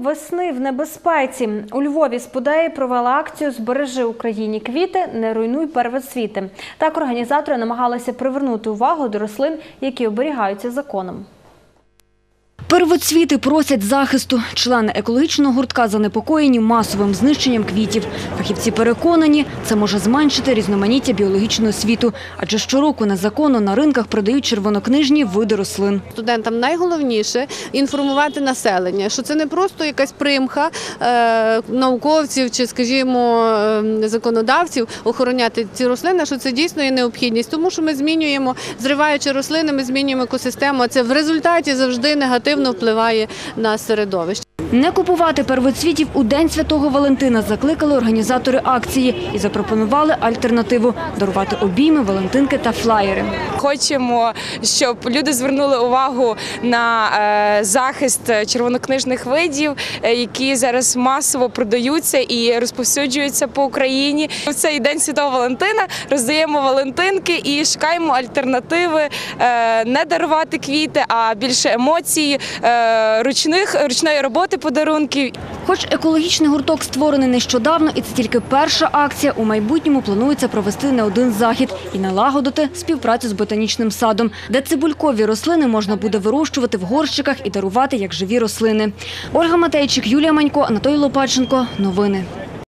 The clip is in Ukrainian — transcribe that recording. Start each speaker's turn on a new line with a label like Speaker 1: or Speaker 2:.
Speaker 1: весни в небезпеці. У Львові сподеї провела акцію Збережи Україні квіти, не руйнуй первоцвіти. Так організатори намагалися привернути увагу до рослин, які оберігаються законом.
Speaker 2: Первоцвіти просять захисту. Члени екологічного гуртка занепокоєні масовим знищенням квітів. Фахівці переконані, це може зменшити різноманіття біологічного світу, адже щороку незаконно на ринках продають червонокнижні види рослин.
Speaker 3: Студентам найголовніше інформувати населення, що це не просто якась примха е, науковців чи, скажімо, е, законодавців охороняти ці рослини, що це дійсно є необхідність, тому що ми змінюємо, зриваючи рослини, ми змінюємо екосистему. а Це в результаті завжди негативно впливає на середовище.
Speaker 2: Не купувати первоцвітів у День Святого Валентина закликали організатори акції і запропонували альтернативу – дарувати обійми, валентинки та флаєри.
Speaker 4: Хочемо, щоб люди звернули увагу на е, захист червонокнижних видів, е, які зараз масово продаються і розповсюджуються по Україні. В цей день Святого Валентина роздаємо Валентинки і шукаємо альтернативи е, не дарувати квіти, а більше емоцій, ручних ручної роботи подарунків.
Speaker 2: Хоч екологічний гурток створений нещодавно, і це тільки перша акція, у майбутньому планується провести не один захід і налагодити співпрацю з ботанічним садом, де цибулькові рослини можна буде вирощувати в горщиках і дарувати як живі рослини. Ольга Матейчик, Юлія Манько, Анатолій Лопаченко. Новини.